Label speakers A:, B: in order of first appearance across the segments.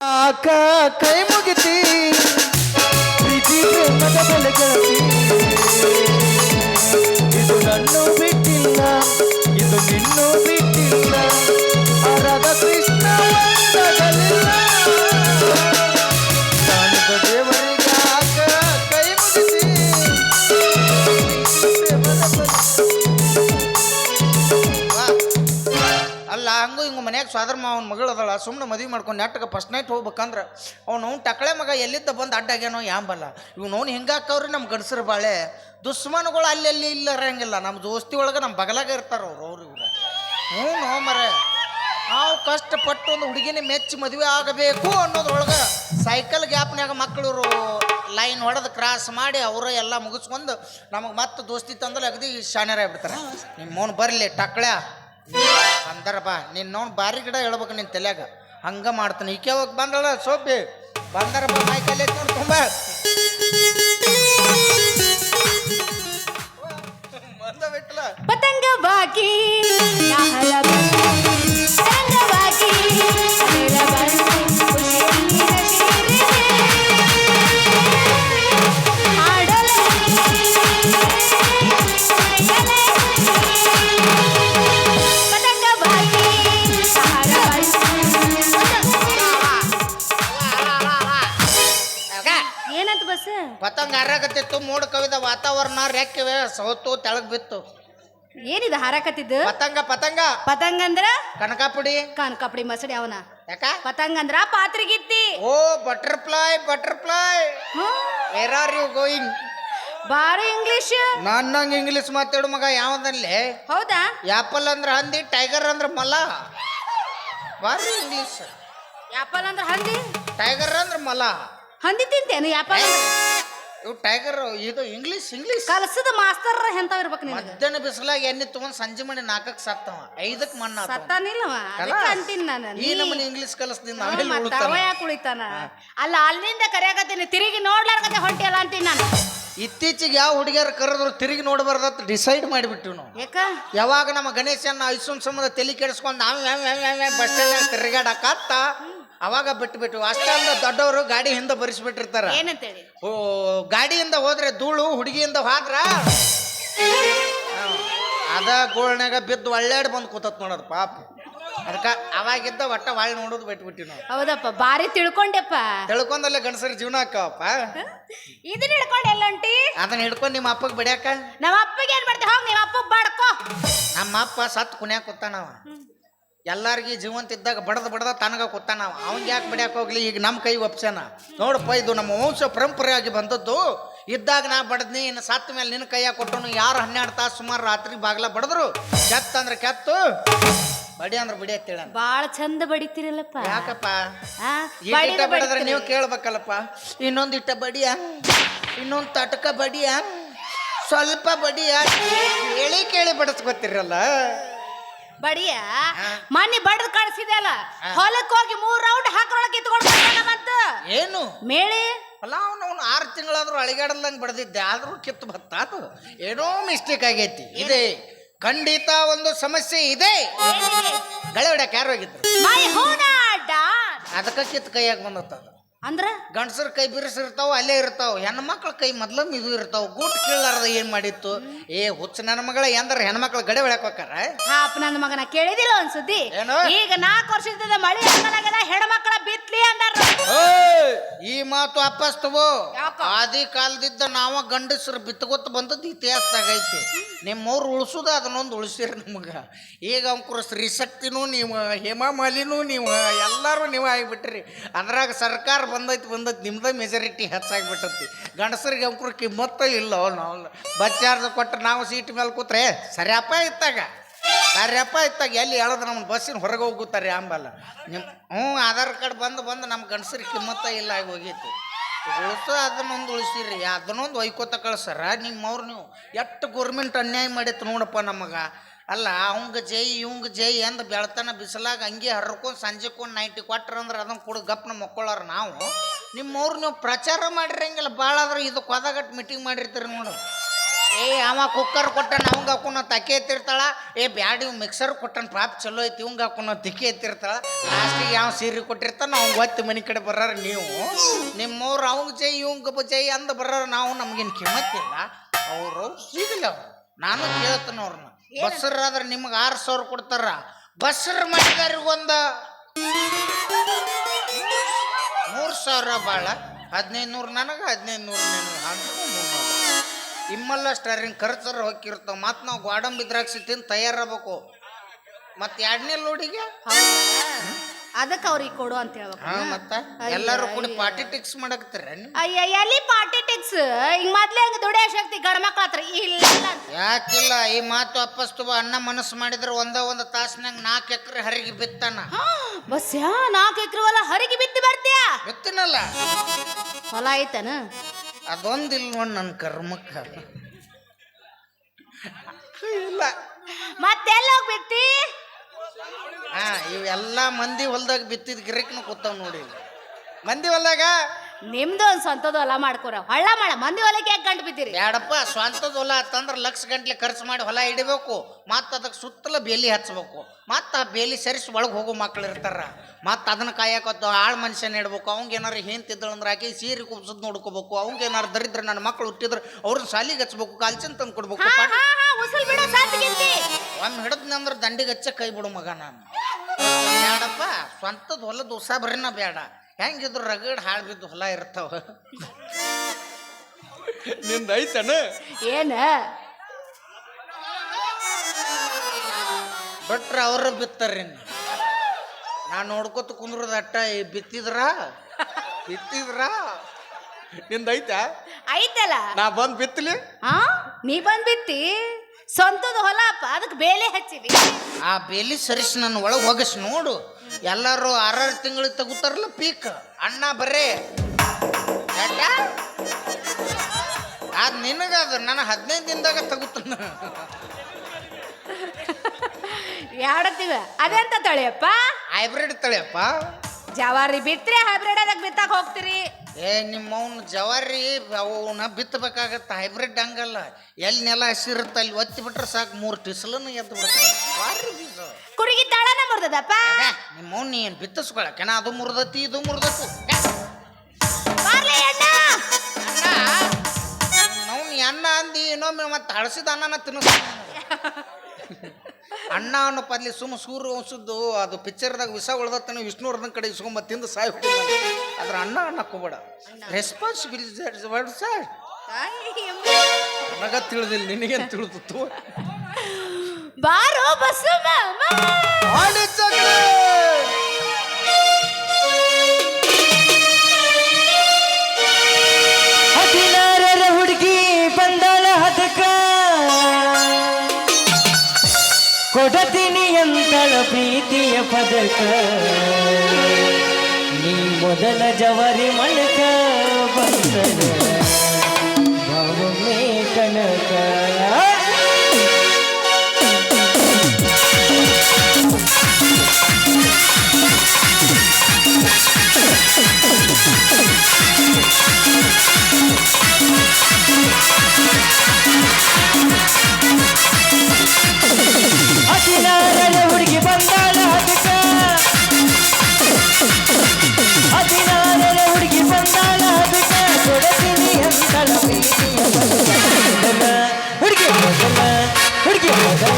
A: ಆಕ ಕೈ ಮುಗಿತಿ?
B: ಮನ್ಯಾಗ ಸ್ವಾದರ ಮಾವನ ಮಗಳು ಸುಮ್ಮನೆ ಮದುವೆ ಮಾಡ್ಕೊಂಡು ನೆಟ್ಟಗೆ ಫಸ್ಟ್ ನೈಟ್ ಹೋಗ್ಬೇಕಂದ್ರೆ, ಅವ್ನು ಅವ್ನು ಟಕಳೆ ಮಗ ಎಲ್ಲಿದ್ದ ಬಂದು ಅಡ್ಡಾಗ್ಯಾನೋ ಯಾಂಬಲ್ಲ. ಇವ್ನು ಅವ್ನು ಹಿಂಗಾಕವ್ರಿ ನಮ್ಮ ಗಂಡಸರು ಬಾಳೆ. ದುಶ್ಮನ್ಗಳು ಅಲ್ಲೆಲ್ಲಿ ಅಲ್ಲಿ ಇಲ್ಲ ಇರಂಗಿಲ್ಲ ನಮ್ಮ ದೋಸ್ತಿ ಒಳಗೆ ನಮ್ಮ ಬಗಲಾಗ ಇರ್ತಾರ ಅವ್ರು ಅವ್ರು ಇವ್ರು. ಹ್ಞೂ ಮರೆ. ನಾವು ಕಷ್ಟಪಟ್ಟು ಒಂದು ಹುಡುಗಿನ ಮೆಚ್ಚಿ ಮದುವೆ ಆಗಬೇಕು ಅನ್ನೋದ್ರೊಳಗೆ ಸೈಕಲ್ ಗ್ಯಾಪ್ನಾಗ ಮಕ್ಕಳು ಲೈನ್ ಹೊಡೆದು ಕ್ರಾಸ್ ಮಾಡಿ ಅವರ ಎಲ್ಲ ಮುಗಿಸ್ಕೊಂಡು ನಮಗೆ ಮತ್ತೆ ದೋಸ್ತಿ ತಂದ್ರೆ ಅಗದಿ ಶಾಣ್ಯರಾಗಿಬಿಡ್ತಾರೆ ನಿಮ್ಮ ಮೋನ್ ಬರಲಿ, ಟಕ್ಳ್ಯಾ. ಅಂದರ ಬಾ ನಿನ್ನ ನೋನ್ ಬಾರಿ ಗಿಡ ಹೇಳ್ಬೇಕು ನಿನ್ನ ತಲೆಯಾಗ. ಹಂಗ ಮಾಡ್ತಾನೆ. ಈಕೆ ಹೋಗಿ ಬಂದಳ ಸೋಪಿ. ಬಂದರ ಮೈಕಲ್ಲಿ ನೋಡಿ ತುಂಬ ಮೋಡ ಕವಿದ ವಾತಾವರಣ ರೆಕ್ಕಿವೆ ಸೋತು ತೆಳಗ್ ಬಿತ್ತು.
C: ಏನಿದು ಹಾರಾಕತ್ತಿದ್ದು?
B: ಪತಂಗ ಪತಂಗ.
C: ಪತಂಗ ಅಂದ್ರ?
B: ಕನಕಾಪುಡಿ.
C: ಕನಕಾಪುಡಿ ಮಸಡಿ ಅವನ.
B: ಯಾಕ?
C: ಪತಂಗ ಅಂದ್ರ ಪಾತ್ರಿಗಿತ್ತಿ.
B: ಓ butterfly butterfly. Where are you going
C: ಬಾರಿ ಇಂಗ್ಲಿಷ್
B: ನನ್ನಂಗೆ ಇಂಗ್ಲಿಷ್ ಮಾತಾಡು ಮಗ ಯಾವ್ದಲ್ಲಿ
C: ಹೌದಾ?
B: ಆಪಲ್ ಅಂದ್ರೆ ಹಂದಿ ಟೈಗರ್ ಅಂದ್ರೆ ಮಲ ಬಾರಿ ಇಂಗ್ಲಿಷ್
C: ಆಪಲ್ ಅಂದ್ರ ಹಂದಿ?
B: ಟೈಗರ್ ಅಂದ್ರೆ ಮಲ
C: ಹಂದಿ ತಿಂತೇನು ಆಪಲ್
B: ಇವು ಟೈಗರ್ ಇದು ಇಂಗ್ಲೀಷ್ ಇಂಗ್ಲೀಷ್
C: ಕಲಸದ ಮಾಸ್ತರ್ ಎಂತಾವ್ ಇರ್ಬೇಕು ನಿನಗೆ?
B: ಮಧ್ಯಾಹ್ನ ಬಿಸಿಲಾಗ ಎಣ್ಣೆ ತಗೊಂಡ್ ಸಂಜೆ ಮಣಿ ನಾಲ್ಕಕ್ಕೆ ಸತ್ತವ. ಐದಕ್ಕೆ ಮಣ್ಣ.
C: ಸತ್ತಾನಿಲ್ಲವ? ಅದಕ್ಕೆ ಅಂತೀನಿ ನಾನು.
B: ಈ ನಮ್ಮನೆ ಇಂಗ್ಲೀಷ್ ಕಲಿಸ್ದಿಂದ ಆಮೇಲೆ
C: ಮತ್ತ
B: ಉಳ್ತಾನ?
C: ಅವ ಯಾಕೆ ಉಳಿತಾನ ಅಲ್ಲ ಅಲ್ಲಿಂದ ಕರೆಯಾಕತ್ತೀನಿ. ತಿರುಗಿ ನೋಡ್ಲಾರ್ಗತ್ತೆ ಹೊಂಟಿಯಲ್ಲ ಅಂತೀನಿ ನಾನು.
B: ಇತ್ತೀಚೆಗೆ ಯಾವ ಹುಡುಗಿಯರು ಕರೆದ್ರು ತಿರುಗಿ ನೋಡಬಾರ್ದತ್ ಡಿಸೈಡ್ ಮಾಡಿಬಿಟ್ಟು ನಾವು.
C: ಯಾಕ?
B: ಯಾವಾಗ ನಮ್ಮ ಗಣೇಶನ ಐಸೂನ್ ಸಂಬಂಧ ತಲೆ ಕೆಡಿಸ್ಕೊಂಡು ನಾವು ಬಸ್ ಸ್ಟ್ಯಾಂಡ್ ತಿರುಗಾಡಕತ್ತ? ಅವಾಗ ಬಿಟ್ಬಿಟ್ಟು ಅಷ್ಟೊಂದು ದೊಡ್ಡವರು ಗಾಡಿ ಹಿಂದೆ ಬರಿಸ್ಬಿಟ್ಟಿರ್ತಾರ.
C: ಏನಂತೇಳಿ?
B: ಓ ಗಾಡಿಯಿಂದ ಹೋದ್ರೆ ಧೂಳು ಹುಡುಗಿಯಿಂದ ಹೋದ್ರ ಅದ ಗೋಳ್ನಾಗ ಬಿದ್ದು ಒಳ್ಳೆಡ್ ಬಂದು ಕೂತತ್ ನೋಡೋದು ಪಾಪ. ಅದಕ್ಕ ಅವಾಗಿದ್ದ ಒಟ್ಟ ಒಳ್ಳೆ ನೋಡೋದು ಬಿಟ್ಬಿಟ್ಟಿ ನಾವು.
C: ಹೌದಪ್ಪ ಬಾರಿ ತಿಳ್ಕೊಂಡೆಪ್ಪ.
B: ತಿಳ್ಕೊಂಡಲ್ಲ ಗಂಡಸರ ಜೀವನ ಹಾಕವಪ್ಪ.
C: ಇದನ್ನ ಹಿಡ್ಕೊಂಡು ಎಲ್ಲ ಹೊಂಟಿ
B: ಅದನ್ನ ಹಿಡ್ಕೊಂಡು ನಿಮ್ಮ ಅಪ್ಪಗೆ ಬಿಡ್ಯಾಕ?
C: ನಮ್ಮ ಅಪ್ಪಗೆ ಏನ್ ಮಾಡ್ತೀವಿ ಹೋಗಿ ನಿಮ್ಮ ಅಪ್ಪ ಬಾಡ್ಕೋ.
B: ನಮ್ಮ ಅಪ್ಪ ಸತ್ ಕುಣ್ಯಾಕ ಕೂತಾನವ ಎಲ್ಲಾರ್ಗಿ ಜೀವಂತ ಇದ್ದಾಗ ಬಡದ ಬಡದ ತನಗ ಕೊತ್ತಾನ ಅವಂಗೆ ಯಾಕೆ ಬಿಡ್ಯಾಕ ಹೋಗ್ಲಿ? ಈಗ ನಮ್ಮ ಕೈ ಒಪ್ಸನ ನೋಡಪ್ಪ ಇದು ನಮ್ಮ ವಂಶ ಪರಂಪರೆಯಾಗಿ ಬಂದದ್ದು. ಇದ್ದಾಗ ನಾ ಬಡದ್ನಿ ಇನ್ನು ಸತ್ತ ಮೇಲೆ ನಿನ್ನ ಕೈಯಾಗ ಕೊಟ್ಟನು. ಯಾರು ಹನ್ನೆರಡು ತಾಸು ಸುಮಾರು ರಾತ್ರಿ ಬಾಗ್ಲ ಬಡದ್ರು. ಕೆತ್ತ ಅಂದ್ರೆ ಕೆತ್ತು. ಬಡಿ ಅಂದ್ರೆ ಬಡಿ ಅಂತೇಳ.
C: ಬಾಳ ಚಂದ ಬಡಿತೀರಲ್ಲಪ್ಪ.
B: ಯಾಕಪ್ಪ? ಈ ಇಟ್ಟ ಬಡದ್ರೆ ನೀವು ಕೇಳ್ಬೇಕಲ್ಲಪ್ಪ. ಇನ್ನೊಂದು ಇಟ್ಟ ಬಡಿಯ ಇನ್ನೊಂದು ತಟಕ ಬಡಿಯ ಸ್ವಲ್ಪ ಬಡಿಯ ಹೇಳಿ ಕೇಳಿ ಬಡಿಸ್ಕೊತಿರಲ್ಲ.
C: ಬಡಿಯ? ಮನಿ ಬಡದ್ ಕಳ್ಸಿದೆ ಅಲ್ಲ
B: ಹಾ.
C: ಹೊಲಕ್ ಹೋಗಿ ಮೂರ್ ರೌಂಡ್ ಹಾಕೊಳಕ್ ಕಿತ್ಕೊಂಡು ಮತ್ತ?
B: ಏನು?
C: ಮೇಳಿ?
B: ಅಲ್ಲ ಅವನು ಆರು ತಿಂಗಳಾದ್ರೂ ಅಳಿಗಾಡಲ್ದಂಗೆ ಬಡ್ದಿದ್ದೆ. ಆದ್ರೂ ಕಿತ್ತು ಬತ್ತ ಅದು ಏನೋ ಮಿಸ್ಟೇಕ್ ಆಗೈತಿ. ಇದೆ. ಖಂಡಿತ ಒಂದು ಸಮಸ್ಯೆ ಇದೆ. ಗಳೆ ಹೊಡ್ಯಾಕ ಯಾರು ಹೋಗಿದ್ರು? ಅದಕ್ಕೆ ಕಿತ್ತು ಕೈಯಾಗ ಬಂದತ್ತ ಅದು
C: ಅಂದ್ರ
B: ಗಂಡಸರ ಕೈ ಬಿರುಸಿರ್ತಾವ ಅಲ್ಲೇ ಇರ್ತಾವ. ಹೆಣ್ಮಕ್ಳ ಕೈ ಮೊದ್ಲ ಇದು ಇರ್ತಾವ. ಗೂಟ್ ಕೇಳಾರದ ಏನ್ ಮಾಡಿತ್ತು? ಏ ಹುಚ್ಚ ನನ್ನ ಮಗಳ ಎಂದ್ರ ಹೆಣ್ಮಕ್ಳ ಗಡೆ ಬೆಳಕೋಕಾರ ಹೋಕಾರ
C: ಅಪ್ಪ ನನ್ನ ಮಗನ ಕೇಳಿದಿಲ್ಲ ಒಂದ್ ಸುದ್ದಿ
B: ಏನು?
C: ಈಗ ನಾಲ್ಕು ವರ್ಷದಿಂದ ಮಳಿ ಆಗಲಾಗದ ಹೆಣ್ಮಕ್ಳ ಬಿತ್ಲಿ ಅಂದಾರ!
B: ಈ ಮಾತು
C: ಯಾಕ?
B: ಆದಿ ಕಾಲದಿದ್ದ ನಾವ ಗಂಡಸರು ಬಿತ್ತಗೊತ್ತ ಬಂದದ್ದು ಇತಿಹಾಸದಾಗ ಐತಿ. ನಿಮ್ಮವ್ರು ಉಳಿಸೋದ, ಅದನ್ನೊಂದು ಉಳಿಸಿರಿ ನಿಮಗೆ. ಈಗ ಅಂಕುರ ಸ್ತ್ರೀಶಕ್ತಿನೂ ನೀವು ಹೇಮಾಮಾಲಿನೂ ನೀವು, ಎಲ್ಲರೂ ನೀವು ಆಗಿಬಿಟ್ರಿ. ಅದ್ರಾಗ ಸರ್ಕಾರ ಬಂದೈತಿ ಬಂದೈತಿ ನಿಮ್ಮದೇ ಮೆಜಾರಿಟಿ ಹೆಚ್ಚಾಗಿಬಿಟ್ಟತಿ. ಗಂಡಸರಿಗೆ ಅಂಕುರ ಕಿಮ್ಮತ್ತ ಇಲ್ಲ ನಾವು ಬಚ್ಚಾರ್ದು ಕೊಟ್ಟು ನಾವು ಸೀಟ್ ಮೇಲೆ ಕೂತ್ರೆ ಸರಿಯಪ್ಪ ಇತ್ತಾಗ. ಸರಿಯಪ್ಪ ಇತ್ತಾಗ, ಎಲ್ಲಿ ಹೇಳೋದು ನಮ್ಮ ಬಸ್ಸಿನ ಹೊರಗೆ ಹೋಗುತ್ತಾರೆ ಆಂಬಲ್ಲ ನಿಮ್ಮ ಹ್ಞೂ, ಆಧಾರ್ ಕಾರ್ಡ್ ಬಂದು ಬಂದು ನಮ್ಮ ಗಂಡಸರಿಗೆ ಕಿಮ್ಮತ್ತ ಇಲ್ಲ, ಆಗಿ ಹೋಗೈತಿ. ಉಳಿಸೋ ಅದನ್ನೊಂದು ಉಳಿಸಿರಿ. ಅದನ್ನೊಂದು ಒಯ್ಕೋತ ಕಳ್ಸರ. ನಿಮ್ಮವ್ರು ನೀವು. ಎಷ್ಟು ಗೌರ್ಮೆಂಟ್ ಅನ್ಯಾಯ ಮಾಡೈತೆ ನೋಡಪ್ಪ ನಮಗೆ. ಅಲ್ಲ, ಅವಂಗ ಜೈ, ಇವಂಗ ಜೈ ಅಂದ್ ಬೆಳ್ತಾನ ಬಿಸಿಲಾಗ ಹಂಗೆ ಹರ್ಕೊಂಡು ಸಂಜೆಕೊಂಡು ನೈಂಟಿ ಕೊಟ್ರ ಅಂದ್ರೆ ಅದನ್ನ ಕೂಡ ಗಪ್ನ ಮಕ್ಕೊಳ್ಳೋರು ನಾವು. ನಿಮ್ಮವ್ರು ನೀವು ಪ್ರಚಾರ ಮಾಡಿರಂಗಿಲ್ಲ. ಭಾಳ ಆದ್ರೆ ಇದು ಹೋದಾಗಟ್ಟು ಮೀಟಿಂಗ್ ಮಾಡಿರ್ತೀರಿ ನೋಡು. ಏ ಅವ ಕುಕ್ಕರ್ ಕೊಟ್ಟನ ಅವಂಗ ಹಾಕೊಂಡು ತಕ್ಕೆ ಎತ್ತಿರ್ತಾಳ. ಏ ಬ್ಯಾಡಿ ಮಿಕ್ಸರ್ ಕೊಟ್ಟನ ಪಾಪ ಚಲೋ ಐತಿ ಇವಂಗ ಹಾಕೊಂಡು ತಿಕ್ಕಿ ಎತ್ತಿರ್ತಾಳ. ಲಾಸ್ಟಿಗೆ ಯಾವ ಸೀರೆ ಕೊಟ್ಟಿರ್ತಾನ ಅವ್ನು ಒತ್ತಿ ಮನೆ ಕಡೆ ಬರ್ರ ನೀವು. ನಿಮ್ಮವ್ರು ಅವಂಗ ಜೈ ಇವಂಗ ಜೈ ಅಂದ ಬರ್ರ ನಾವು ನಮ್ಗೇನು ಕಿಮ್ಮತ್ತಿಲ್ಲ ಅವರು ಸಿಗಲ್ಲ ಅವ್ರು. ನಾನು ಕೇಳ್ತೇನೆ ಅವ್ರನ್ನ ಬಸ್ಸರಾದ್ರೆ ನಿಮ್ಗೆ ಆರು ಸಾವಿರ ಕೊಡ್ತಾರ. ಬಸ್ಸರ್ ಒಂದು ಮೂರು ಸಾವಿರ ಭಾಳ ಹದಿನೈದು ನೂರು ನನಗೆ ಹದಿನೈದು ನೂರು ನಿನಗೆ ಮುನ್ನೂರು ಇಮ್ಮಲ್ಲ ಸ್ಟಾರಿಂಗ್ ಖರ್ಚರ ಹೋಗಿರ್ತಾವ ಮತ್ತು ನಾವು ಗ್ವಾಡಂಬಿ ದ್ರಾಕ್ಷಿ ತಿಂದು ತಯಾರಬೇಕು ಮತ್ತೆ ಎರಡನೇ ಲೋಡಿಗೆ?
C: ಅದಕ್ಕೆ ಅವ್ರಿಗೆ ಕೊಡು ಅಂತ ಹೇಳ್ಬೇಕು
B: ಹಾಂ ಮತ್ತೆ? ಎಲ್ಲರೂ ಕೂಡಿ ಪಾರ್ಟಿ ಟಿಕ್ಸ್ ಮಾಡಕತ್ತೀರ
C: ಅಯ್ಯ ಎಲ್ಲಿ ಪಾರ್ಟಿಟಿಕ್ಸ್ ಹಿಂಗ್ ಮೊದ್ಲೇ ಹಂಗ ದುಡಿಯೋ ಶಕ್ತಿ ಗಂಡ ಮಕ್ಳ ಹತ್ರ ಇಲ್ಲ ಅಂತ.
B: ಯಾಕಿಲ್ಲ ಈ ಮಾತು ಅಪ್ಪಸ್ತುವ ಅಣ್ಣ ಮನಸ್ಸು ಮಾಡಿದ್ರೆ ಒಂದ ಒಂದು ತಾಸ್ನಾಗ ನಾಲ್ಕು ಎಕರೆ ಹರಿಗೆ ಬಿತ್ತಾನ.
C: ಹಾ, ಬಸ್ ಯಾ ನಾಲ್ಕು ಎಕರೆ ಹೊಲ ಹರಿಗೆ ಬಿತ್ತು ಬರ್ತೀಯ?
B: ಬಿತ್ತನಲ್ಲ.
C: ಹೊಲ ಐತನ?
B: ಅದೊಂದಿಲ್ಲ ನೋಡಿ ನನ್ನ ಕರ್ಮಕ್ಕ? ಇಲ್ಲ.
C: ಮತ್ತೆಲ್ಲ ಹೋಗಿ ಬಿತ್ತಿ?
B: ಹಾ ಇವೆಲ್ಲ ಮಂದಿ ಹೊಲ್ದಾಗ ಬಿತ್ತಿದ ಗಿರಕ್ನು ಕೂತಾವ್ ನೋಡಿ ಮಂದಿ ಹೊಲ್ದಾಗ?
C: ನಿಮ್ದು ಒಂದು ಸ್ವಂತದ ಹೊಲ ಮಾಡ್ಕೊರ. ಹೊಳ್ಳ ಮಾಡ ಮಂದಿ ಹೊಲಕ್ಕೆ ಯಾಕೆ ಗಂಟು ಬಿದ್ದೀರಿ?
B: ಬ್ಯಾಡಪ್ಪ ಸ್ವಂತದ ಹೊಲ ಅಂತಂದ್ರೆ ಲಕ್ಷ ಗಂಟ್ಲೆ ಖರ್ಚು ಮಾಡಿ ಹೊಲ ಹಿಡಿಬೇಕು ಮತ್ತು ಅದಕ್ಕೆ ಸುತ್ತಲ ಬೇಲಿ ಹಚ್ಬೇಕು ಮತ್ತು ಆ ಬೇಲಿ ಸರಿಸಿ ಒಳಗೆ ಹೋಗೋ ಮಕ್ಳು ಇರ್ತಾರ. ಮತ್ತು ಅದನ್ನ ಕಾಯಕತ್ತು ಆಳು ಮನುಷ್ಯನ ಇಡ್ಬೇಕು. ಅವಂಗೆ ಏನಾರು ಹೇಂತಿದ್ದಳು ಅಂದ್ರೆ ಆಕೆ ಸೀರೆ ಕುಬ್ಸದ್ ನೋಡ್ಕೋಬೇಕು. ಅವಂಗೆ ಏನಾರು ದರಿದ್ರ ನನ್ನ ಮಕ್ಳು ಹುಟ್ಟಿದ್ರೆ ಅವ್ರನ್ನ ಸಾಲಿ ಹಚ್ಬೇಕು ಕಾಲ್ಚಿನ ತಂದು ಕೊಡ್ಬೇಕು. ಒಮ್ಮೆ ಹಿಡಿದ್ನಿ ಅಂದ್ರೆ ದಂಡಿಗೆ ಹಚ್ಚ ಕೈ ಬಿಡು ಮಗ ನಾನು ಬ್ಯಾಡಪ್ಪ ಸ್ವಂತದ ಹೊಲದ ಉಸಾಬರಿನ ಬೇಡ ಹೆಂಗಿದ್ರು ರಗಡ್ ಹಾಳು ಬಿದ್ದು ಹೊಲ ಇರ್ತಾವ. ನಿಂದ ಐತನ?
C: ಏನ?
B: ಬಿಟ್ರ ಅವ್ರ ಬಿತ್ತಾರ್ರಿ ನಾ ನೋಡ್ಕೊತ ಕುಂದ್ರದ ಅಟ್ಟ ಈ ಬಿತ್ತಿದ್ರ? ಬಿತ್ತಿದ್ರ? ನಿಂದ ಐತಾ?
C: ಐತಲ್ಲ.
B: ನಾ ಬಂದ್ ಬಿತ್ತಲಿ
C: ಹಾ ನೀ ಬಂದ್ ಬಿತ್ತಿ? ಸ್ವಂತದ ಹೊಲ ಅಪ್ಪ ಅದಕ್ಕೆ ಬೇಲೆ ಹಚ್ಚಿವಿ
B: ಆ ಬೇಲಿ ಸರಿಸಿ ನನ್ನ ಒಳಗೆ ಹೋಗಿಸ್ ನೋಡು. ಎಲ್ಲರೂ ಆರಾರು ತಿಂಗಳಿಗೆ ತಗೋತಾರಲ್ಲ ಪೀಕ್. ಅಣ್ಣ ಬರೇ ಯಾಕ? ನಿನಗ ಅದು ನಾನು ಹದಿನೈದು ದಿನದಾಗ ತಗೋತಾನ.
C: ಯಾಡತ್ತೀವ ಅದೆಂತ ತಳಿಯಪ್ಪ?
B: ಹೈಬ್ರಿಡ್ ತಳಿಯಪ್ಪ.
C: ಜವಾರಿ ಬಿತ್ರಿ ಹೈಬ್ರಿಡ್ ಅದಕ್ಕೆ ಬಿತ್ತಾಕ ಹೋಗ್ತೀರಿ.
B: ಏ ನಿಮ್ಮವ್ನ ಜವಾರಿ ಅವನ್ನ ಬಿತ್ತಬೇಕಾಗತ್ತೆ ಹೈಬ್ರಿಡ್ ಹಂಗಲ್ಲ. ಎಲ್ಲಿ ನೆಲ ಹಸಿರುತ್ತೆ ಅಲ್ಲಿ ಒತ್ತಿ ಬಿಟ್ರೆ ಸಾಕು ಮೂರು ಟಿಸಲನ್ನು ಎದ್ದು ಬಿಡ್ತಾರೆ
C: ಕುರುಗಿ ತಳನ ಮುರ್ದದಪ್ಪ.
B: ನಿಮ್ಮವ್ನ ನೀ ಏನು ಬಿತ್ತಿಸ್ಕೊಳಕೆನ ಅದು ಮುರ್ದತಿ ಇದು ಮುರ್ದತಿ.
C: ಬಾರ್ಲಿ ಅಣ್ಣ.
B: ನಾವು ನೀ ಅನ್ನ ಅಂದಿ ಇನ್ನೊಮ್ಮೆ ಮತ್ತೆ ಹಳಸಿದ ಅನ್ನನ ತಿನ್ನಿಸ್ ಅಣ್ಣ ಅನ್ನೋ ಪದ್ಲಿ ಸುಮ್ಮ ಸೂರ್ಯ ವಂಶದ್ದು ಅದು ಪಿಕ್ಚರ್ದಾಗ ವಿಷ ಉಳ್ದತ್ತನ ವಿಷ್ಣುವರ್ಧನ್ ಕಡೆ ಇಸ್ಕೊಂಬ ತಿಂದು ಸಾಯ್ ಹುಟ್ಟಿ ಅದ್ರ ಅಣ್ಣ ಅಣ್ಣ ಹೋಗ್ಬೇಡ ರೆಸ್ಪಾನ್ಸಿಬಿಲಿಟಿ ವರ್ಡ್ ಸರ್ ನನಗ ತಿಳಿದಿಲ್ಲ ನಿನಗೇನು ತಿಳಿದಿತ್ತು
C: ಬಾರೋ ಬಸ್ಸು
A: ಪ್ರೀತಿಯ ಪದಕ ನೀ ಮೊದಲ ಜವರಿ ಮಣಕ ಬಂದನ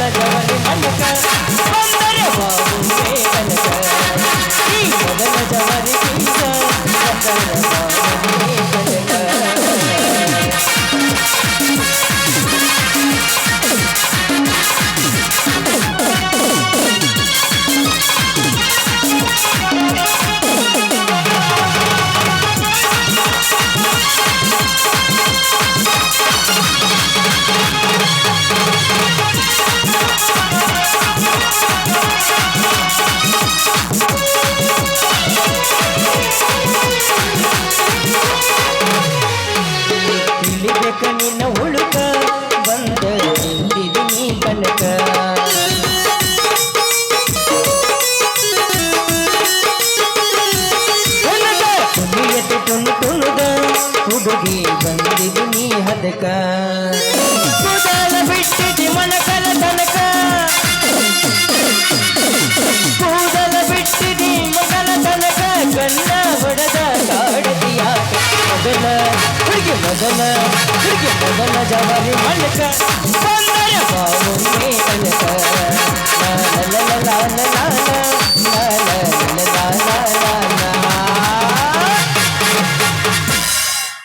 A: ಹುಡುಗಿ ಮೊದಲ ನಿನ್ನ ಹುಳುಕ ಬಂದರು ನೀ ಕನಕ. ಹುಲಿಯತೆ ಟುನು ಟುನುಗ ನೀ ಹದಕ. ಬಿಟ್ಟಿದ್ದು ಮನ ಕಲ ತನಕ.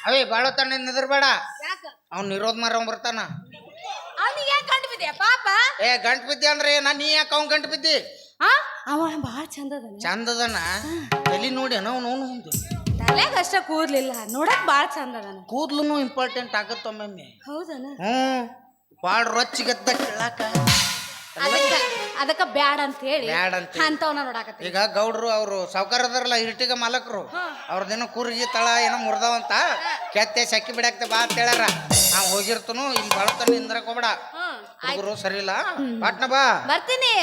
B: ಅವೇ ಬಾಳ ತಣ್ಣ ನಿದ್ರಬೇಡ ಅವ್ನು ನಿರೋಧ ಮಾರ ಬರ್ತಾನ.
C: ಗಂಟು ಪಾಪ?
B: ಏ ಗಂಟು ಬಿದ್ದೆ ಅಂದ್ರೆ ನಾ ನೀ ಯಾಕೆ ಅವ್ನು ಗಂಟು ಬಿದ್ದಿ?
C: ಅವ ಬಹಳ ಚಂದ
B: ಚಂದದನ ಎಲ್ಲಿ ನೋಡಿ ಅವನು ಅವನು
C: ತಲೆಗ ಅಷ್ಟ ಕೂದ್ಲಿಲ್ಲ. ನೋಡಕ್ ಭಾಳ ಚಂದ ಅದಾನ.
B: ಕೂದ್ಲು ಇಂಪಾರ್ಟೆಂಟ್ ಆಗತ್ತೊಮ್ಮೆ
C: ಹೌದನ?
B: ಹ್ಮ್ ಭಾಳ ರೊಚ್ಚಿಗದ್ದ ಕೇಳಾಕ.
C: ಅದಕ್ಕ ಅದಕ್ಕ ಬ್ಯಾಡ ಅಂತ ಹೇಳಿ
B: ಬ್ಯಾಡ ಅಂತ ಹೇಳಿ.
C: ಅಂತವನ ನೋಡಾಕತ್ತಿ
B: ಈಗ ಗೌಡ್ರು ಅವರು ಸಾವುಕಾರ ಅದಾರಲ್ಲ ಇರ್ಟಿಗ ಮಾಲಕರು. ಅವ್ರದ್ದೇನೋ ಕೂರ್ಗಿ ತಳ ಏನೋ ಮುರ್ದಾವಂತ. ಕೆತ್ತೆ ಸಕ್ಕಿ ಬಿಡಾಕ್ತೆ ಬಾ ಅಂತ ಹೇಳ್ಯಾರ. ನಾವು ಹೋಗಿರ್ತನು ಇಲ್ಲಿ ಬಳತನ ಇಂದ್ರಕ್ ಹೋಗ್ಬೇಡ.
C: ಹ್ಮ್
B: ಹುಡುಗರು ಸರಿ ಇಲ್ಲ ಪಾಟ್ನ ಬಾ.
C: ಬರ್ತೀನಿ.